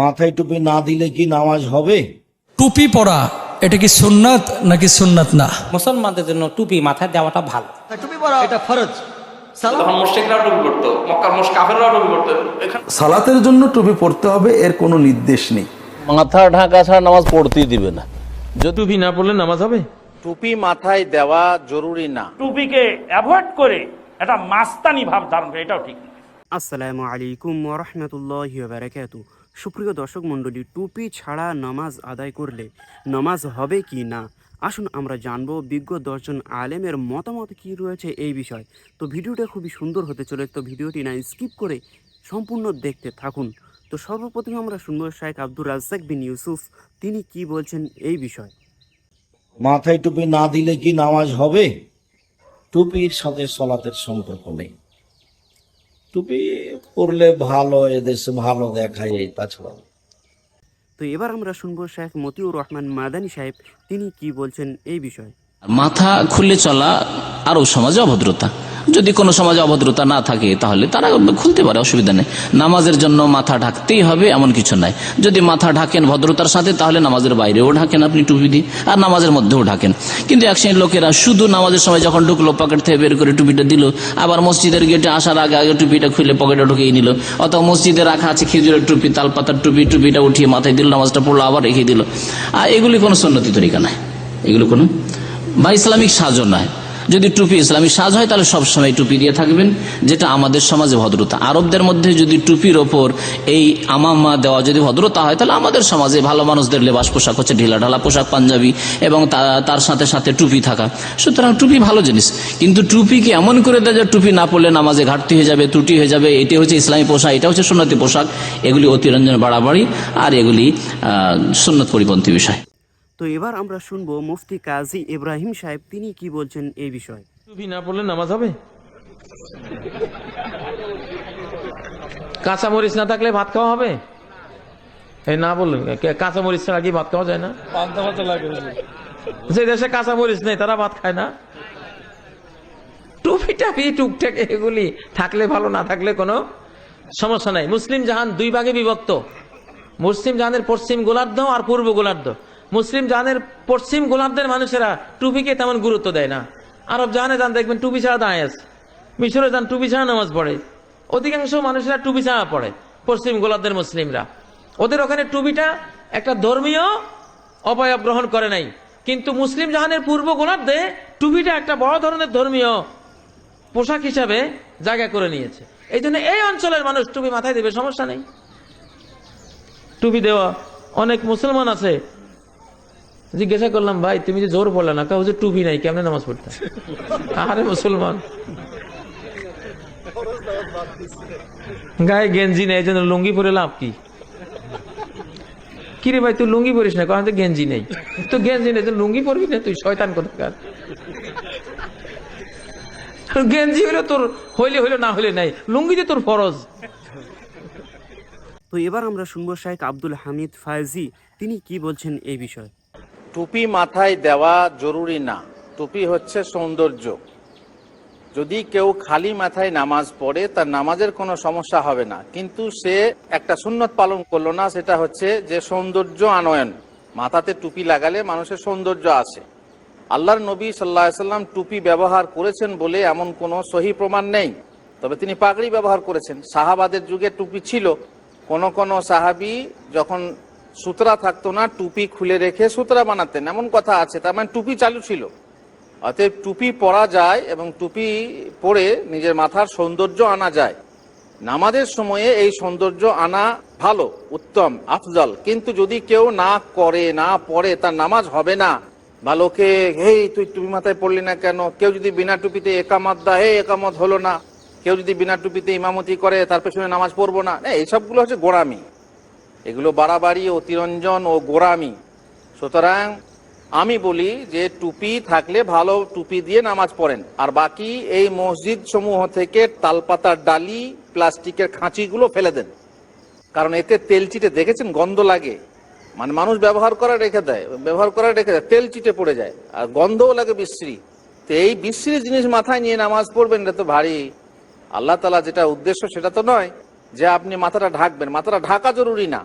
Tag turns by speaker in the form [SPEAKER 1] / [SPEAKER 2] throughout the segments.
[SPEAKER 1] মাথায় টুপি না দিলে কি নামাজ হবে?
[SPEAKER 2] টুপি পরা এটা কি সুন্নাত নাকি সুন্নাত না?
[SPEAKER 3] মুসলমানদের জন্য টুপি মাথায় দেওয়াটা ভালো।
[SPEAKER 4] টুপি পরা এটা ফরজ।
[SPEAKER 5] তখন মুশরিকরাও টুপি পড়তো মক্কার মুশ টুপি পড়তো
[SPEAKER 6] সালাতের জন্য টুপি পড়তে হবে এর কোনো নির্দেশ নেই।
[SPEAKER 7] মাথা ঢাকা ছাড়া নামাজ পড়তেই দিবে না।
[SPEAKER 8] টুপি না পড়লে নামাজ হবে?
[SPEAKER 9] টুপি মাথায় দেওয়া জরুরি না।
[SPEAKER 10] টুপিকে অ্যাভয়েড করে একটা মাস্তানি ভাব ধারণ করে এটাও ঠিক
[SPEAKER 11] আসসালামু আলাইকুম ওরহমতুল্লাহ বারাকাতু সুপ্রিয় দর্শক মণ্ডলী, টুপি ছাড়া নামাজ আদায় করলে নামাজ হবে কি না? আসুন আমরা জানব বিজ্ঞ দর্শন আলেমের মতামত কি রয়েছে এই বিষয়। তো ভিডিওটা খুবই সুন্দর হতে চলে তো ভিডিওটি না স্কিপ করে সম্পূর্ণ দেখতে থাকুন। তো সর্বপ্রথমে আমরা শুনব শাইখ আব্দুর রাজ্জাক বিন ইউসুফ, তিনি কি বলছেন এই বিষয়?
[SPEAKER 1] মাথায় টুপি না দিলে কি নামাজ হবে? টুপির সাথে সলাতের সম্পর্ক নেই। টুপি পরলে ভালো এদেশে ভালো দেখায় এই তাছাড়া।
[SPEAKER 11] তো এবার আমরা শুনব শেখ মতিউর রহমান মাদানী সাহেব তিনি কি বলছেন এই বিষয়ে।
[SPEAKER 7] মাথা খুলে চলা আরও সমাজে অভদ্রতা। যদি কোনো সমাজে অভদ্রতা না থাকে, তাহলে তারা খুলতে পারে, অসুবিধা নেই। নামাজের জন্য মাথা ঢাকতেই হবে, এমন কিছু নাই। যদি মাথা ঢাকেন ভদ্রতার সাথে, তাহলে নামাজের বাইরেও ঢাকেন আপনি টুপি দিয়ে, আর নামাজের মধ্যেও ঢাকেন। কিন্তু এক শ্রেণির লোকেরা শুধু নামাজের সময় যখন ঢুকলো, পকেট থেকে বের করে টুপিটা দিল, আবার মসজিদের গেটে আসার আগে আগে টুপিটা খুলে পকেটে ঢুকিয়ে নিল। অথবা মসজিদে রাখা আছে খেজুরের টুপি, তালপাতার টুপি, টুপিটা উঠিয়ে মাথায় দিল, নামাজটা পড়ল, আবার রেখে দিল। আর এগুলি কোনো সন্ন্যতি তরিকা নাই। এগুলো কোনো বা ইসলামিক সাজও নয় যদি টুপি ইসলামী সাজ হয়, তাহলে সবসময় টুপি দিয়ে থাকবেন, যেটা আমাদের সমাজে ভদ্রতা। আরবদের মধ্যে যদি টুপির ওপর এই আমামা দেওয়া যদি ভদ্রতা হয়, তাহলে আমাদের সমাজে ভালো মানুষদের লেবাস পোশাক হচ্ছে ঢিলা ঢালা পোশাক, পাঞ্জাবি, এবং তার সাথে সাথে টুপি থাকা। সুতরাং টুপি ভালো জিনিস, কিন্তু টুপিকে এমন করে দেয় যে টুপি না পড়লে নামাজে ঘাটতি হয়ে যাবে, ত্রুটি হয়ে যাবে? এটি হচ্ছে ইসলামী পোশাক, এটা হচ্ছে সুন্নতি পোশাক। এগুলি অতিরঞ্জন বাড়াবাড়ি, আর এগুলি সুন্নত পরিপন্থী বিষয়।
[SPEAKER 11] তো এবার আমরা শুনব মুফতি কাজী ইব্রাহিম সাহেব তিনি কি বলছেন এই বিষয়।
[SPEAKER 8] টুপি না পড়লে নামাজ হবে? কাঁচা মরিচ না থাকলে ভাত খাওয়া হবে? এই না বললেন কে- কাঁচা মরিচ ছাড়া কি ভাত খাওয়া যায় না? যে দেশে কাঁচা মরিচ নেই তারা ভাত খায় না। টুপি টাপি টুকটাক এগুলি থাকলে ভালো না থাকলে কোনো সমস্যা নাই। মুসলিম জাহান দুই ভাগে বিভক্ত। মুসলিম জাহানের পশ্চিম গোলার্ধ আর পূর্ব গোলার্ধ। মুসলিম জাহানের পশ্চিম গোলার্ধের মানুষেরা টুপিকে তেমন গুরুত্ব দেয় না। আরব জাহানে যান দেখবেন টুপি ছাড়া দাঁড়ায় মিশরে যান টুপি ছাড়া নামাজ পড়ে। অধিকাংশ মানুষেরা টুপি ছাড়া পড়ে, পশ্চিম গোলার্ধের মুসলিমরা। ওদের ওখানে টুপিটা একটা ধর্মীয় অবয়ব গ্রহণ করে নাই। কিন্তু মুসলিম জাহানের পূর্ব গোলার্ধে টুপিটা একটা বড় ধরনের ধর্মীয় পোশাক হিসাবে জায়গা করে নিয়েছে। এই জন্য এই অঞ্চলের মানুষ টুপি মাথায় দেবে, সমস্যা নেই। টুপি দেওয়া, অনেক মুসলমান আছে জিজ্ঞাসা করলাম, ভাই, তুমি যে জোর পড়লে না, কাউ যে টুপি নাই, কেমনে নামাজ পড়তে? আরে মুসলমান। গায়ে গেঞ্জি নেই জন্য লুঙ্গি পরে লাভ কি? কিরে ভাই, তুই লুঙ্গি পরিস না? কারণ তো গেঞ্জি নেই। তো গেঞ্জি নেই লুঙ্গি পরবি না তুই, শয়তান কোথাকার? গেঞ্জি হইলে তোর, হইলে হইলে, না হইলে নাই। লুঙ্গি যে তোর ফরজ।
[SPEAKER 11] তো এবার আমরা শুনব শেখ আব্দুল হামিদ ফায়জি তিনি কি বলছেন এই বিষয়?
[SPEAKER 9] টুপি মাথায় দেওয়া জরুরি না। টুপি হচ্ছে সৌন্দর্য। যদি কেউ খালি মাথায় নামাজ পড়ে, তার নামাজের কোনো সমস্যা হবে না। কিন্তু সে একটা সুন্নত পালন করল না, সেটা হচ্ছে যে সৌন্দর্য আনয়ন। মাথাতে টুপি লাগালে মানুষের সৌন্দর্য আসে। আল্লাহর নবী সাল্লাহ সাল্লাম টুপি ব্যবহার করেছেন বলে এমন কোনো সহি প্রমাণ নেই। তবে তিনি পাগড়ি ব্যবহার করেছেন। সাহাবাদের যুগে টুপি ছিল। কোন কোন সাহাবি যখন সুতরা থাকতো না, টুপি খুলে রেখে সুতরা বানাতেন। এমন কথা আছে, তার মানে টুপি চালু ছিল। অতএব টুপি পরা যায় এবং টুপি পরে নিজের মাথার সৌন্দর্য আনা যায়। নামাজের সময়ে এই সৌন্দর্য আনা ভালো, উত্তম, আফজল। কিন্তু যদি কেউ না করে, না পড়ে, তার নামাজ হবে না। বা লোকে, হেই, তুই টুপি মাথায় পড়লি না কেন? কেউ যদি বিনা টুপিতে একামত দা হে একামত হলো না। কেউ যদি বিনা টুপিতে ইমামতি করে, তার পেছনে নামাজ পড়ব না, এইসবগুলো হচ্ছে গোড়ামি। এগুলো বাড়াবাড়ি অতিরঞ্জন ও গোড়ামি। সুতরাং আমি বলি যে টুপি থাকলে ভালো টুপি দিয়ে নামাজ পড়েন। আর বাকি এই মসজিদ সমূহ থেকে তালপাতার ডালি, প্লাস্টিকের খাঁচিগুলো ফেলে দেন। কারণ এতে তেল চিটে, দেখেছেন গন্ধ লাগে? মানে মানুষ ব্যবহার করা রেখে দেয়, ব্যবহার করা রেখে দেয়, তেল চিটে পড়ে যায়, আর গন্ধও লাগে বিশ্রী। তো এই বিশ্রী জিনিস মাথায় নিয়ে নামাজ পড়বেন, এটা তো ভারী। আল্লাহ তালা যেটা উদ্দেশ্য সেটা তো নয় যে আপনি মাথাটা ঢাকবেন মাথাটা ঢাকা জরুরি না।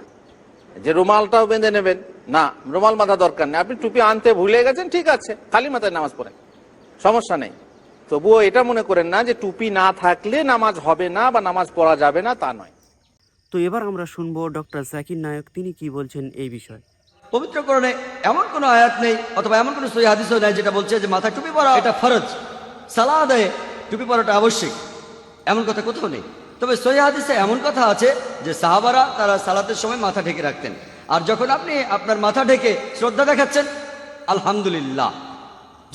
[SPEAKER 9] যে রুমালটাও বেঁধে নেবেন না রুমাল মাথা দরকার নেই। আপনি টুপি আনতে ভুলে গেছেন ঠিক আছে খালি মাথায় নামাজ পড়েন সমস্যা নেই। তবুও এটা মনে করেন না যে টুপি না থাকলে নামাজ হবে না বা নামাজ পড়া যাবে না তা নয়।
[SPEAKER 11] তো এবার আমরা শুনব ডক্টর জাকির নায়ক তিনি কি বলছেন এই বিষয়ে?
[SPEAKER 4] পবিত্রকরণে এমন কোনো আয়াত নেই অথবা এমন কোনো সহি হাদিসও নেই যেটা বলছে যে মাথায় টুপি পরা এটা ফরজ। সালা আদায়ে টুপি পরাটা আবশ্যিক। এমন কথা কোথাও নেই। তবে সহি হাদিসে এমন কথা আছে যে সাহাবারা তারা সালাতের সময় মাথা ঢেকে রাখতেন। আর যখন আপনি আপনার মাথা ঢেকে শ্রদ্ধা দেখাচ্ছেন, আলহামদুলিল্লাহ।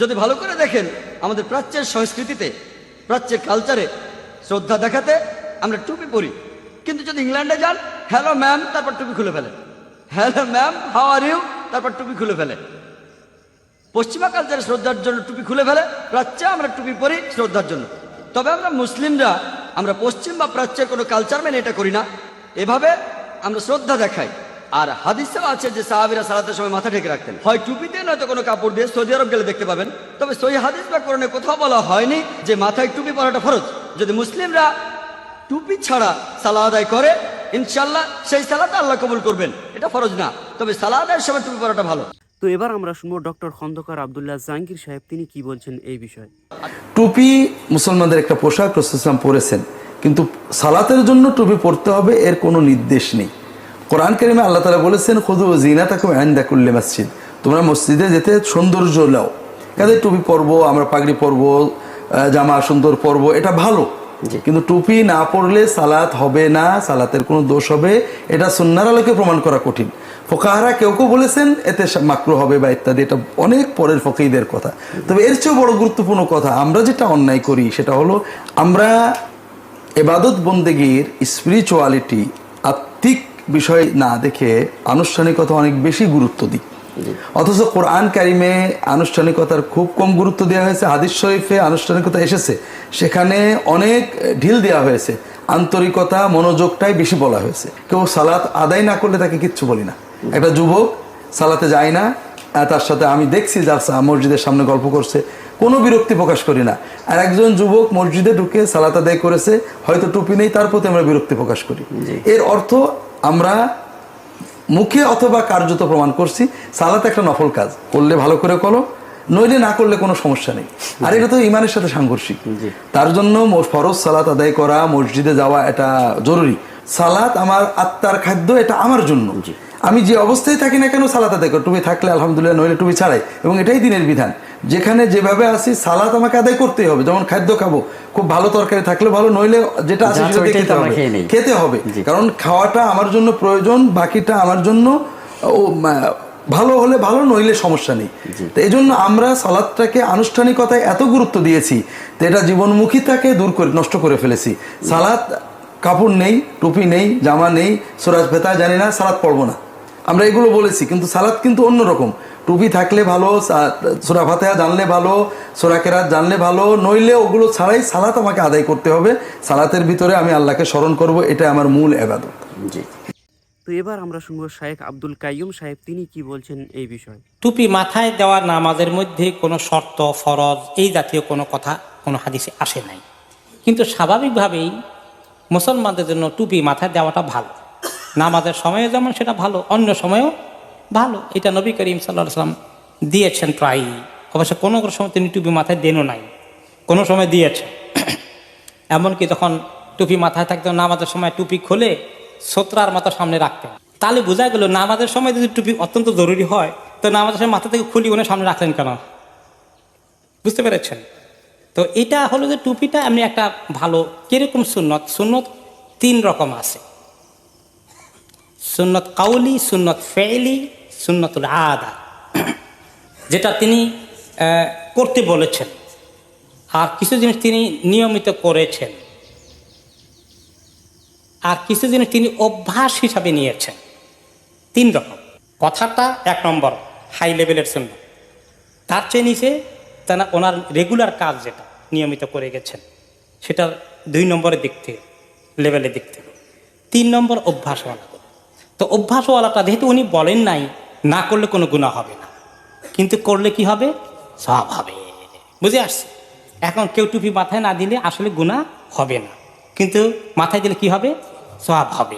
[SPEAKER 4] যদি ভালো করে দেখেন, আমাদের প্রাচ্যের সংস্কৃতিতে, প্রাচ্যের কালচারে শ্রদ্ধা দেখাতে আমরা টুপি পরি। কিন্তু যদি ইংল্যান্ডে যান হ্যালো ম্যাম তারপর টুপি খুলে ফেলেন hello ma'am how are you তারপর টুপি খুলে ফেলে। পশ্চিমা কালচারে শ্রদ্ধার জন্য টুপি খুলে ফেলে, প্রাচ্যে আমরা টুপি পরি শ্রদ্ধার জন্য। তবে আমরা মুসলিমরা, আমরা পশ্চিম বা প্রাচ্যের কোনো কালচার মেনে এটা করি না। এভাবে আমরা শ্রদ্ধা দেখাই। আর হাদিসেও আছে যে সাহাবিরা সালাতের সময় মাথা ঢেকে রাখতেন। হয় টুপিতে, নয়তো কোনো কাপড় দিয়ে সৌদি আরব গেলে দেখতে পাবেন। তবে সই হাদিস বা কোরআনে কোথাও বলা হয়নি যে মাথায় টুপি পরাটা ফরজ। যদি মুসলিমরা টুপি ছাড়া সালা আদায় করে ইনশাল্লাহ সেই সালাটা আল্লাহ কবুল করবেন। এটা ফরজ না। তবে সালা আদায়ের সময় টুপি পরাটা ভালো।
[SPEAKER 11] তো এবার আমরা শুনব ডক্টর খন্দকার আবদুল্লাহ জাহাঙ্গীর সাহেব তিনি কি বলছেন এই বিষয়ে।
[SPEAKER 6] টুপি মুসলমানদের একটা পোশাক রসুলাম পরেছেন। কিন্তু সালাতের জন্য টুপি পরতে হবে এর কোনো নির্দেশ নেই। কোরআন কারিমে আল্লাহ তালা বলেছেন খুদু জিনা তাকে আইন্দাকুল্লে মসজিদ। তোমরা মসজিদে যেতে সৌন্দর্য লাও। কাদের টুপি পরবো আমরা পাগড়ি পরবো আহ, জামা সুন্দর পরবো এটা ভালো। কিন্তু টুপি না পরলে সালাত হবে না সালাতের কোনো দোষ হবে এটা সুন্নার আলোকে প্রমাণ করা কঠিন। ফোকাহারা কেউ কেউ বলেছেন এতে মাকরু হবে বা ইত্যাদি এটা অনেক পরের ফকিদের কথা। তবে এর চেয়েও বড় গুরুত্বপূর্ণ কথা আমরা যেটা অন্যায় করি সেটা হলো আমরা এবাদত বন্দেগীর স্পিরিচুয়ালিটি আত্মিক বিষয় না দেখে আনুষ্ঠানিকতা অনেক বেশি গুরুত্ব দিই। অথচ কোরআন কারিমে আনুষ্ঠানিকতার খুব কম গুরুত্ব দেওয়া হয়েছে হাদিস শরীফে আনুষ্ঠানিকতা এসেছে সেখানে অনেক ঢিল দেওয়া হয়েছে আন্তরিকতা মনোযোগটাই বেশি বলা হয়েছে। কেউ সালাত আদায় না করলে তাকে কিচ্ছু বলি না। একটা যুবক সালাতে যায় না তার সাথে আমি দেখছি যার মসজিদের সামনে গল্প করছে। কোনো বিরক্তি প্রকাশ করি না। আর একজন যুবক মসজিদে ঢুকে সালাত আদায় করেছে হয়তো টুপি নেই তার প্রতি আমরা বিরক্তি প্রকাশ করি। এর অর্থ আমরা মুখে অথবা কার্যত প্রমাণ করছি সালাত একটা নফল কাজ। করলে ভালো করে করো নইলে না করলে কোনো সমস্যা নেই। আর এটা তো ইমানের সাথে সাংঘর্ষিক। তার জন্য ফরজ সালাত আদায় করা মসজিদে যাওয়া এটা জরুরি। সালাত আমার আত্মার খাদ্য এটা আমার জন্য। আমি যে অবস্থায় থাকি না কেন সালাত আদায় করি? টুপি থাকলে আলহামদুলিল্লাহ নইলে টুপি ছাড়াই। এবং এটাই দিনের বিধান। যেখানে যেভাবে আসি সালাত আমাকে আদায় করতেই হবে। যেমন খাদ্য খাব খুব ভালো তরকারি থাকলে ভালো নইলে যেটা আছে সেটা খেতে হবে। খেতে হবে। কারণ খাওয়াটা আমার জন্য প্রয়োজন বাকিটা আমার জন্য ভালো হলে ভালো নইলে সমস্যা নেই। তো এই জন্য আমরা সালাদটাকে আনুষ্ঠানিকতায় এত গুরুত্ব দিয়েছি তো এটা জীবনমুখিতাকে দূর করে নষ্ট করে ফেলেছি। সালাদ কাপড় নেই টুপি নেই জামা নেই সুরাজ ভেতা জানি না সালাদ পড়ব না। আমরা এগুলো বলেছি কিন্তু সালাদ কিন্তু অন্যরকম। টুপি থাকলে ভালো সোরা ফাতেহা জানলে ভালো সোরা কেরাত জানলে ভালো নইলে ওগুলো ছাড়াই সালাত আমাকে আদায় করতে হবে। সালাতের ভিতরে আমি আল্লাহকে স্মরণ করব এটা আমার মূল এবাদত
[SPEAKER 11] তো এবার আমরা শুনব শায়েখ আব্দুল কাইয়ুম সাহেব তিনি কি বলছেন এই বিষয়ে?
[SPEAKER 3] টুপি মাথায় দেওয়া নামাজের মধ্যে কোনো শর্ত ফরজ এই জাতীয় কোনো কথা কোনো হাদিসে আসে নাই। কিন্তু স্বাভাবিকভাবেই মুসলমানদের জন্য টুপি মাথায় দেওয়াটা ভালো। নামাজের সময়ে যেমন সেটা ভালো, অন্য সময়েও ভালো। এটা নবী করিম সাল্লাহ সাল্লাম দিয়েছেন প্রায়ই অবশ্য কোনো কোনো সময় তিনি টুপি মাথায় দেনও নাই। কোনো সময় দিয়েছেন। এমনকি তখন টুপি মাথায় থাকতো, নামাজের সময় টুপি খুলে সোত্রার মতো সামনে রাখতেন। তাহলে বোঝা গেল নামাজের সময় যদি টুপি অত্যন্ত জরুরি হয়, তো নামাজের সময় মাথা থেকে খুলি উনি সামনে রাখলেন কেন? বুঝতে পেরেছেন? তো এটা হলো যে টুপিটা এমনি একটা ভালো, কীরকম সুন্নত? সুন্নত তিন রকম আছে। সুন্নত কাউলি, সুন্নত ফেলি সুন্নতুল আদা। যেটা তিনি করতে বলেছেন। আর কিছু জিনিস তিনি নিয়মিত করেছেন। আর কিছু জিনিস তিনি অভ্যাস হিসাবে নিয়েছেন। তিন রকম। কথাটা এক নম্বর, হাই লেভেলের শূন্য তার চেয়ে নিচে তারা ওনার রেগুলার কাজ যেটা নিয়মিত করে গেছেন সেটার দুই নম্বরের দিক থেকে, লেভেলের দিক থেকে। তিন নম্বর অভ্যাসওয়ালা। তো অভ্যাসওয়ালাটা যেহেতু উনি বলেন নাই না করলে কোনো গুণা হবে না। কিন্তু করলে কি হবে? সব হবে। বুঝে আসছে? এখন কেউ টুপি মাথায় না দিলে আসলে গুণা হবে না। কিন্তু মাথায় দিলে কি হবে? সব হবে।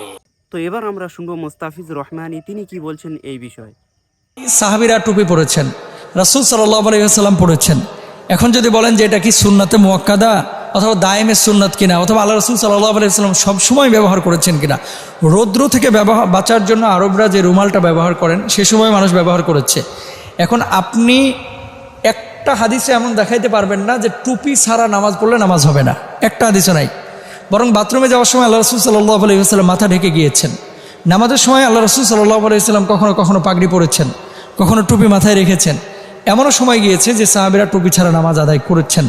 [SPEAKER 11] তো এবার আমরা শুনব মোস্তাফিজ রহমানি তিনি কি বলছেন এই বিষয়ে?
[SPEAKER 2] সাহাবিরা টুপি পরেছেন রাসুল সাল্লাহ আলাইসাল্লাম পরেছেন। এখন যদি বলেন যে এটা কি সুন্নাতে মোয়াক্কাদা অথবা দায়েমের সুন্নাত কিনা, অথবা আল্লাহ রসুল সাল্লাহ আলাইসাল্লাম সবসময় ব্যবহার করেছেন কিনা। রৌদ্র থেকে ব্যবহার বাঁচার জন্য আরবরা যে রুমালটা ব্যবহার করেন, সে সময় মানুষ ব্যবহার করেছে। এখন আপনি একটা হাদিসে এমন দেখাইতে পারবেন না যে টুপি ছাড়া নামাজ পড়লে নামাজ হবে না। একটা হাদিসও নাই। বরং বাথরুমে যাওয়ার সময় আল্লাহ রসুল সাল্লাহ আলাইসাল্লাম মাথা ঢেকে গিয়েছেন। নামাজের সময় আল্লাহ রসুল সাল্লাহ আলাইসাল্লাম কখনো কখনো পাগড়ি পরেছেন, কখনো টুপি মাথায় রেখেছেন। এমনও সময় গিয়েছে যে সাহাবিরা টুপি ছাড়া নামাজ আদায় করেছেন।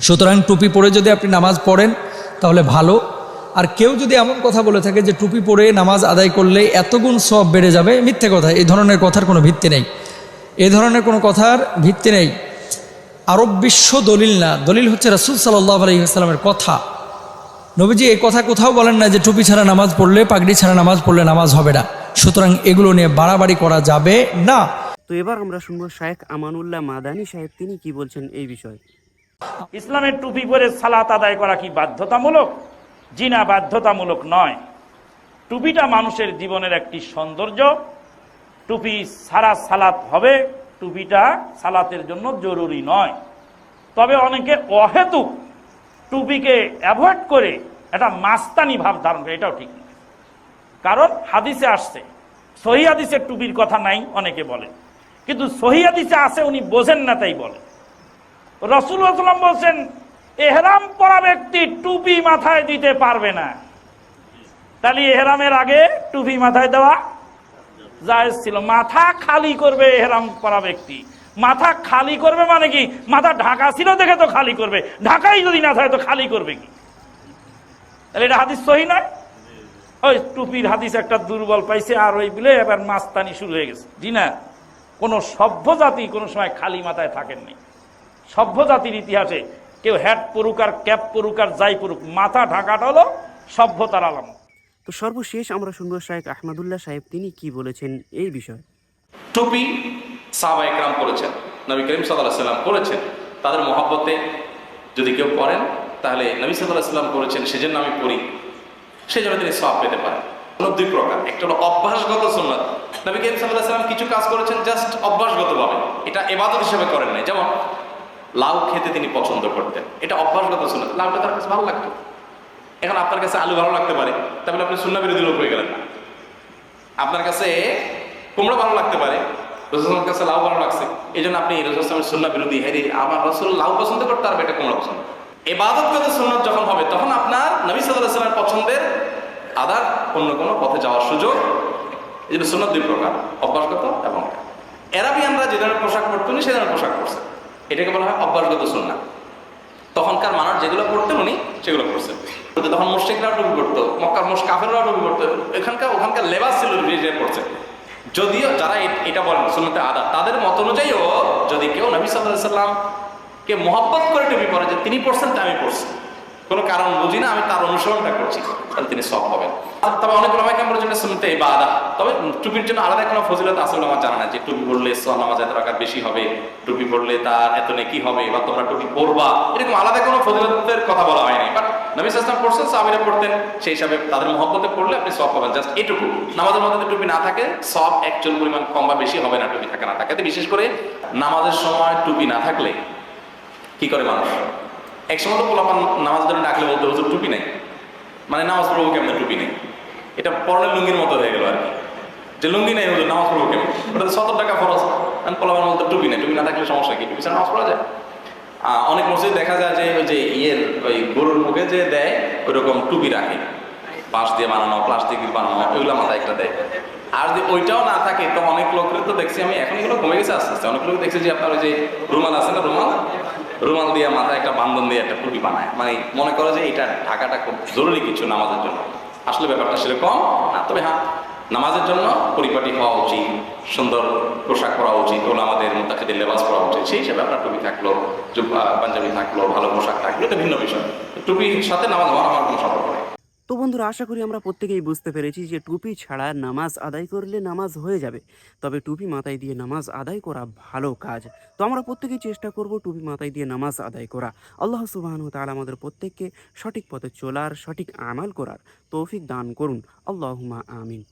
[SPEAKER 2] সুতরাং টুপি পরে যদি আপনি নামাজ পড়েন, তাহলে ভালো। আর কেউ যদি এমন কথা বলে থাকে যে টুপি পরে নামাজ আদায় করলে এত গুণ সব বেড়ে যাবে, মিথ্যে কথা। এই ধরনের কথার কোনো ভিত্তি নেই। এ ধরনের কোনো কথার ভিত্তি নেই। আরব বিশ্ব দলিল না। দলিল হচ্ছে রাসুল সাল্লাহ আলহিহাস্লামের কথা। নবীজি এই কথা কোথাও বলেন না যে টুপি ছাড়া নামাজ পড়লে, পাগড়ি ছাড়া নামাজ পড়লে নামাজ হবে না। সুতরাং এগুলো নিয়ে বাড়াবাড়ি করা যাবে না।
[SPEAKER 11] তো এবার আমরা শুনব শায়েখ আমানুল্লাহ মাদানী সাহেব, তিনি কি বলছেন এই বিষয়ে?
[SPEAKER 10] ইসলামের টুপি পরে সালাত আদায় করা কি বাধ্যতামূলক? জি না, বাধ্যতামূলক নয়। টুপিটা মানুষের জীবনের একটি সৌন্দর্য। টুপি সারা সালাত হবে, টুপিটা সালাতের জন্য জরুরি নয়। তবে অনেকে অহেতুক টুপিকে অ্যাভয়েড করে একটা মাস্তানি ভাব ধারণ করে, এটাও ঠিক নয়। কারণ হাদিসে আসছে, সহি টুপির কথা নাই, অনেকে বলে। কিন্তু সহি হাদিসে আছে, উনি বোঝেন না, তাই বলে। রসুল্লাহাম বলছেন, এহরাম পরা ব্যক্তি টুপি মাথায় দিতে পারবে না। তাহলে এহরামের আগে টুপি মাথায় দেওয়া জায়েজ ছিল। মাথা খালি করবে এহরাম পরা ব্যক্তি। মাথা খালি করবে মানে কি? মাথা ঢাকা ছিল দেখে তো খালি করবে। ঢাকাই যদি না থাকে তো খালি করবে কি? তাহলে এটা হাদিস সহি নয়? ওই টুপির হাদিস একটা দুর্বল পাইছে আর ওই বলে এবার মাস্তানি শুরু হয়ে গেছে। জি না, কোনো সভ্য জাতি কোনো সময় খালি মাথায় থাকেননি। সভ্য জাতির ইতিহাসে কেউ হ্যাট পড়ুক আর ক্যাপ পড়ুক আর যাই পড়ুক মাথা ঢাকাটা হলো সভ্যতার আলামত।
[SPEAKER 11] তো সর্বশেষ আমরা শুনব শায়েখ আহমদুল্লাহ সাহেব তিনি কি বলেছেন এই বিষয়ে?
[SPEAKER 5] টুপি সাহাবা একরাম করেছেন নবী করিম সাল্লাহ সাল্লাম করেছেন। তাদের মহব্বতে যদি কেউ পড়েন তাহলে নবী সাল্লাহ সাল্লাম করেছেন সেজন্য আমি পড়ি। সেজন্য তিনি সব পেতে পারেন। দুই প্রকার একটা হলো অভ্যাসগত সুন্নাত। নবী করিম সাল্লাহ সাল্লাম কিছু কাজ করেছেন জাস্ট অভ্যাসগতভাবে। এটা এবাদত হিসেবে করেন নাই। যেমন লাউ খেতে তিনি পছন্দ করতেন। এটা অভ্যাসগত সুন্নাত। লাউটা তার কাছে ভালো লাগতো। এখন আপনার কাছে আলু ভালো লাগতে পারে, তাহলে আপনি সুন্না বিরোধী লোক হয়ে গেলেন আপনার কাছে কুমড়ো ভালো লাগতে পারে, রসুলের কাছে লাউ ভালো লাগছে। এই জন্য আপনি রসুলের সুন্না বিরোধী হেরি আমার রসুল লাউ পছন্দ করতে পারবে, এটা কুমড়ো পছন্দ। এবাদত করতে সুন্নত যখন হবে, তখন আপনার নবী সাল্লাহ পছন্দের আদার অন্য কোনো পথে যাওয়ার সুযোগ এই জন্য সুন্নত দুই প্রকার, অভ্যাসগত এবং এরাবিয়ানরা যে ধরনের পোশাক পরতেন সে ধরনের পোশাক পরছে এটাকে বলা হয় অব্যাহত সুন্না তখনকার মানুষ যেগুলো পড়তেন উনি সেগুলো কিন্তু তখন মুশ্রিকরাও টুপি পড়তো, মক্কার মুশ কাফেররাও টুপি পড়তো, এখানকার ওখানকার লেবাস ছিল পড়ছে। যদিও যারা এটা বলেন সুন্নতে আদা তাদের মত অনুযায়ীও যদি কেউ নবী সাল্লাহ সাল্লামকে মহব্বত করে টুপি পড়ে যে তিনি পড়ছেন তা আমি পড়ছি। কোনো কারণ বুঝি না, আমি তার অনুসরণটা করছি তাহলে তিনি সব হবেন। তবে অনেক রমাই কামড়ের জন্য শুনতে বা আদা তবে টুপির জন্য আলাদা কোনো ফজিলত আসলে আমার জানা নাই, যে টুপি পড়লে নামাজ এত রাখার বেশি হবে, টুপি পড়লে তার এত নেকি হবে, বা তোমরা টুপি পরবা, এরকম আলাদা কোনো ফজিলতের কথা বলা হয়নি। বাট নবী সাসলাম পড়ছেন, সাহাবিরা পড়তেন, সেই হিসাবে তাদের মহব্বতে পড়লে আপনি সব পাবেন, জাস্ট এটুকু। নামাজের মধ্যে টুপি না থাকে সব একচুল পরিমাণ কম বা বেশি হবে না টুপি থাকে না থাকে। বিশেষ করে নামাজের সময় টুপি না থাকলে কি করে মানুষ? এক সময় তো পোলাপান নামাজ ধরে ডাকলে বলতে হুজুর টুপি নেই। মানে নামাজ পড়ব কেমন টুপি নেই? এটা পরনের লুঙ্গির মতো হয়ে গেল আর কি। যে লুঙ্গি নেই হুজুর, নামাজ পড়ব কেমন? ওটা তো সত্তর টাকা খরচ পোলাপান বলতে টুপি নেই। টুপি না থাকলে সমস্যা কি? টুপি নামাজ পড়া যায়? অনেক মসজিদ দেখা যায় যে ওই যে ইয়ের, ওই গরুর মুখে যে দেয় ওই রকম টুপি রাখে। বাঁশ দিয়ে বানানো প্লাস্টিক বানানো ওইগুলো মাথায় একটা দেয়। আর যদি ওইটাও না থাকে, তো অনেক লোকের তো দেখছি আমি, এখন এগুলো কমে গেছে আস্তে আস্তে। অনেক লোক দেখছি যে আপনার ওই যে রুমাল আছে না, রুমাল? রুমাল দিয়ে মাথায় একটা বান্ধন দিয়ে একটা টুপি বানায়। মানে মনে করে যে এটা ঢাকাটা খুব জরুরি কিছু নামাজের জন্য। আসলে ব্যাপারটা সেরকম না, তবে হ্যাঁ নামাজের জন্য পরিপাটি হওয়া উচিত, সুন্দর পোশাক পরা উচিত ওগুলো আমাদের মোতাকিদের লেবাস পরা উচিত, সেই হিসাবে আপনার টুপি থাকল পাঞ্জাবি থাকল, ভালো পোশাক থাকল, এটা ভিন্ন বিষয়। টুপির সাথে নামাজ হওয়ার আমার কোনো সম্পর্ক নেই।
[SPEAKER 11] তো বন্ধুরা, আশা করি আমরা প্রত্যেকেই বুঝতে পেরেছি যে টুপি ছাড়া নামাজ আদায় করলে নামাজ হয়ে যাবে। তবে টুপি মাথায় দিয়ে নামাজ আদায় করা ভালো কাজ। তো আমরা প্রত্যেকেই চেষ্টা করব টুপি মাথায় দিয়ে নামাজ আদায় করা। আল্লাহ সুবাহন তাআলা আমাদের প্রত্যেককে সঠিক পথে চলার, সঠিক আমাল করার তৌফিক দান করুন। আল্লাহুমা আমিন।